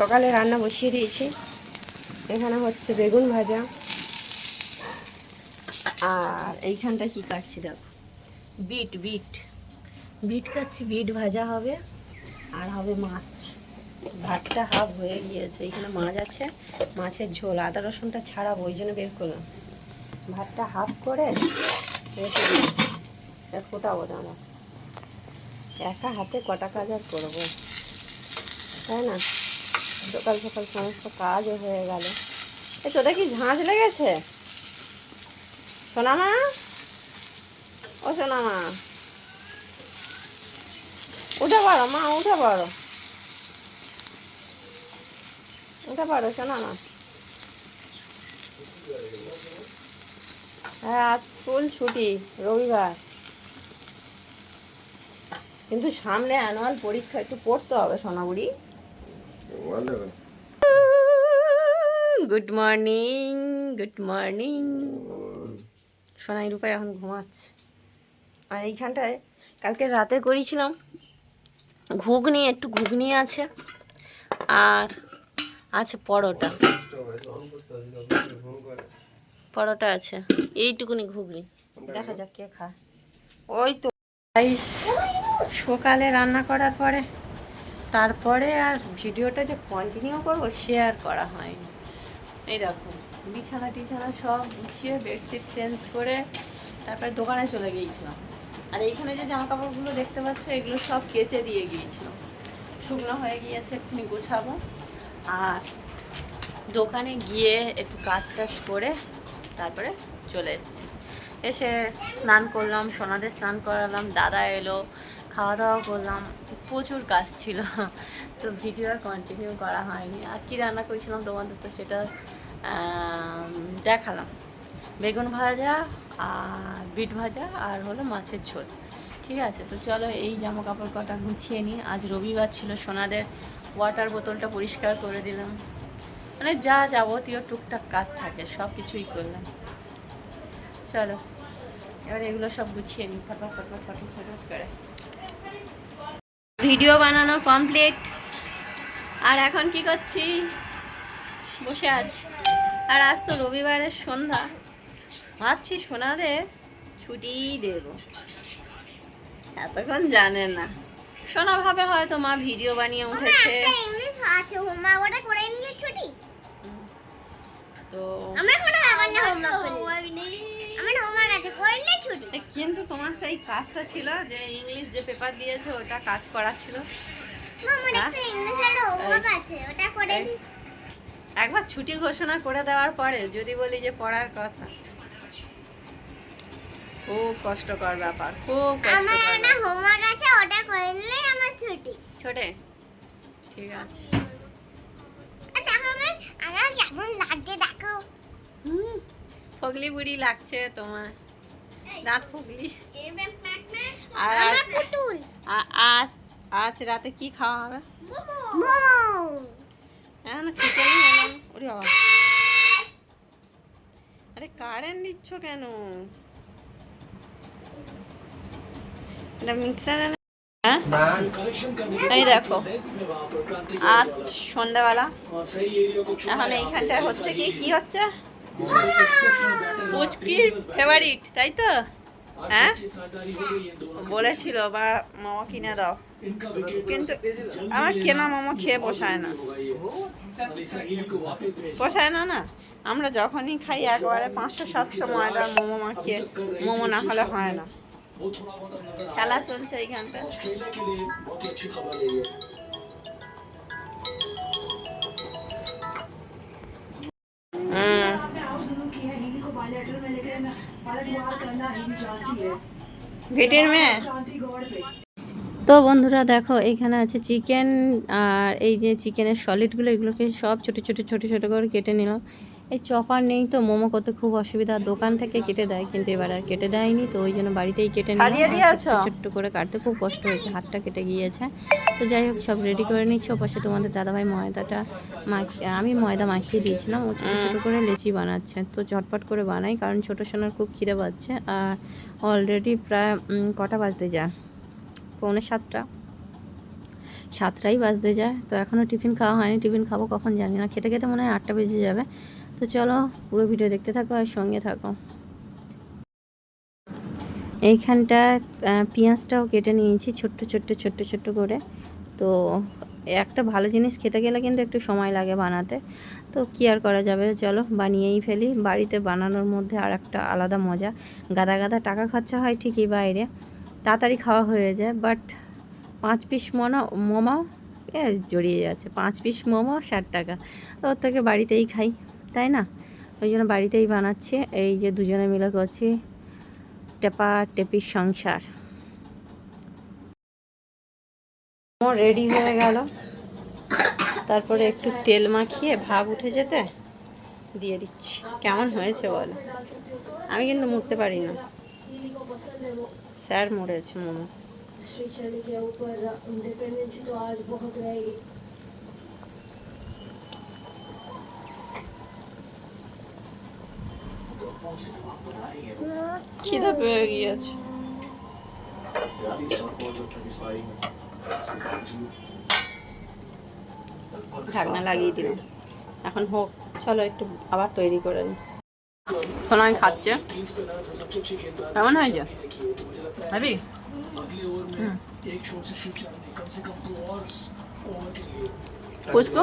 সকালে রান্না বসিয়ে দিয়েছি। এখানে হচ্ছে বেগুন ভাজা। আর এইখানটা কি কাটছি দেখো। Beet beet. বিট কাটছি, বিট ভাজা হবে। আর হবে মাছ। ভাতটা হাফ হয়ে গিয়েছে। এখানে মাছ আছে। মাছের ঝোল। আদা রসুনটা ছাড়াবো, ওই জন্য বের করলাম। ভাতটা হাফ করে ফোটাবো দাঁড়া একা হাতে কটা কাজ আর করব? তাই না? সকাল সকাল সমস্ত কাজও হয়ে গেল। এ তোদের কি ঝাঁঝ লেগেছে? সোনামা? ও সোনামা। উঠে পারো মা, উঠে পারো উঠে পারো সোনামা। হ্যাঁ আজ স্কুল ছুটি, রবিবার। কিন্তু সামনে অ্যানুয়াল পরীক্ষা, একটু পড়তে হবে সোনাবুড়ি। Good morning good morning Sonai রূপায় এখন ঘুমাচ্ছে। আর এইখানটায় কালকে রাতে করেছিলাম, ঘুগনি, একটু ঘুগনি আছে, আর আছে পরোটা। পরোটা আছে, এইটুকুনি ঘুগনি। দেখা যাক কে খায়। ওই তো সকালে রান্না করার পরে তারপরে আর ভিডিওটা যে কন্টিনিউ করব শেয়ার করা হয়নি। এই দেখো, বিছানা টিছানা সব গুছিয়ে বেডশিট চেঞ্জ করে তারপরে দোকানে চলে গিয়েছিলাম। আর এইখানে যে জামা কাপড়গুলো দেখতে পাচ্ছ, এগুলো সব কেচে দিয়ে গিয়েছিলাম। শুকনো হয়ে গিয়েছে, এক্ষুনি গোছাবো। আর দোকানে গিয়ে একটু কাজ টাজ করে তারপরে চলে এসেছি। এসে স্নান করলাম, সোনাদের স্নান করালাম, দাদা এলো খাওয়া দাওয়া করলাম, প্রচুর কাজ ছিল, তো ভিডিও আর কন্টিনিউ করা হয়নি। আর কী রান্না করেছিলাম তোমাদের তো সেটা দেখালাম। বেগুন ভাজা আর বিট ভাজা আর হলো মাছের ঝোল, ঠিক আছে? তো চলো এই জামা কাপড় কটা গুছিয়ে নিই। আজ রবিবার ছিল, সোনাদের ওয়াটার বোতলটা পরিষ্কার করে দিলাম। মানে যা যাবতীয় টুকটাক কাজ থাকে সব কিছুই করলাম। চলো, এবার এগুলো সব গুছিয়ে নিই, ফটফট ফটফট ফটফট করে। ভিডিও বানানো কমপ্লিট আর এখন কি করছি? বসে আছি। আর আজ তো রবিবারের সন্ধ্যা। ভাবছি সোনাদের ছুটি দেব। এতক্ষণ জানে না। সোনা ভাবে হয়তো মা ভিডিও বানিয়ে উঠেছে। তো আমার কোনো ব্যাপার না হোমওয়ার্ক নেই। হোমওয়ার্ক কিন্তু তোমার সেই কাজটা ছিল যে ইংলিশ যে পেপার দিয়েছে ওটা কাজ করা ছিল। মামার হ্যাঁ? একবার ছুটি ঘোষণা করে দেওয়ার পরে যদি বলি যে পড়ার কথা। খুব কষ্টকর ব্যাপার খুব আমার একটা হোমওয়ার্ক আছে ওটা করে নিলেই আমার ছুটি। ছোটে? ঠিক আছে। কেমন লাগছে দেখো। হুম ফগলি বুড়ি লাগছে তোমার। ফুগলি আর আজ আজ রাতে কি খাওয়া হবে? এলাম। ওরে বাবা। আরে কারেন্ট দিচ্ছ কেন? এটা মিক্সার হ্যাঁ? এই দেখো আজ সন্ধ্যাবেলা। এখন এইখানটায় হচ্ছে কি? কি হচ্ছে? পুচকির ফেভারিট তাই তো? হ্যাঁ? বলেছিল বা মামা কিনে দাও। কিন্তু আমার কেনা মামা খেয়ে পোষায় না। পোষায় না না। আমরা যখনই খাই, একবারে পাঁচশো, সাতশো ময়দার মোমো মাখিয়ে মোমো না হলে হয় না। খেলা চলছে এইখানটা ভিটির মেয়ে? তো বন্ধুরা দেখো, এখানে আছে চিকেন আর এই যে চিকেনের সলিডগুলো এগুলোকে সব ছোটো ছোটো ছোটো ছোটো করে কেটে নিলাম। এই চপার নেই তো মোমো করতে খুব অসুবিধা। দোকান থেকে কেটে দেয় কিন্তু এবার আর কেটে দেয়নি তো ওই জন্য বাড়িতেই কেটে সাজিয়ে ছোট্ট করে কাটতে খুব কষ্ট হয়েছে হাতটা কেটে গিয়েছে। তো যাই হোক সব রেডি করে নিচ্ছি। পাশে তোমাদের দাদাভাই ময়দাটা মাখিয়ে আমি ময়দা মাখিয়ে দিয়েছিলাম। ও ছোটো ছোটো করে লেচি বানাচ্ছে। তো ঝটপট করে বানাই কারণ ছোটো সোনার খুব খিদে পাচ্ছে। আর অলরেডি প্রায় কটা বাজতে যায়? পৌনে সাতটা। সাতটাই বাজতে যায়। তো এখনও টিফিন খাওয়া হয়নি। টিফিন খাব কখন জানি না। খেতে খেতে মনে হয় আটটা বেজে যাবে। তো চলো পুরো ভিডিও দেখতে থাকো আর সঙ্গে থাকো। এইখানটা পেঁয়াজটাও কেটে নিয়েছি ছোট্ট ছোট্ট ছোট্ট ছোট্ট করে। তো একটা ভালো জিনিস খেতে গেলে কিন্তু একটু সময় লাগে বানাতে। তো কি আর করা যাবে? চলো বানিয়েই ফেলি। বাড়িতে বানানোর মধ্যে আর একটা আলাদা মজা। গাদা গাদা টাকা খরচা হয় ঠিকই বাইরে। তাড়াতাড়ি খাওয়া হয়ে যায় বাট পাঁচ পিস মোনা, মোমো জড়িয়ে যাচ্ছে। পাঁচ পিস মোমো, ষাট টাকা। ওর থেকে বাড়িতেই খাই। তাই না ওই জন্য বাড়িতেই বানাচ্ছি এই যে দুজনে মিলে করছি টেপা টেপির সংসার রেডি হয়ে গেল তারপরে একটু তেল মাখিয়ে ভাব উঠে যেতে দিয়ে দিচ্ছি কেমন হয়েছে বলো আমি কিন্তু মুড়তে পারি না স্যার মুড়েছে মোমো शैक्षणिक के ऊपर डिपेंडेंसी तो आज बहुत रहेगी খিদে পেয়ে গিয়েছে। ঢাকনা লাগিয়ে দিলাম। এখন হোক, চলো একটু আবার তৈরি করে নিই আমি খাচ্ছে। কেমন হয়েছে? ভাবি? হুম। পুচকু?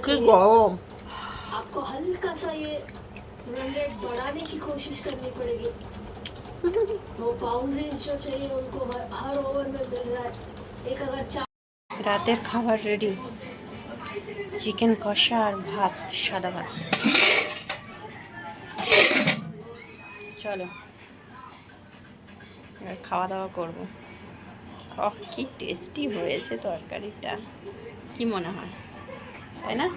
কি चाहिए গরম आपको हल्का सा ये रन रेट बढ़ाने की कोशिश करनी पड़ेगी वो बाउंड्रीज जो चाहिए उनको हर, हर ओवर में मिल रहा है एक अगर चार রাতের খাবার রেডি চিকেন কষা আর ভাত সাদা ভাত চলো এবার খাওয়া দাওয়া করবো ওহ কি টেস্টি হয়েছে তরকারিটা। কি মনে হয়? তাই না?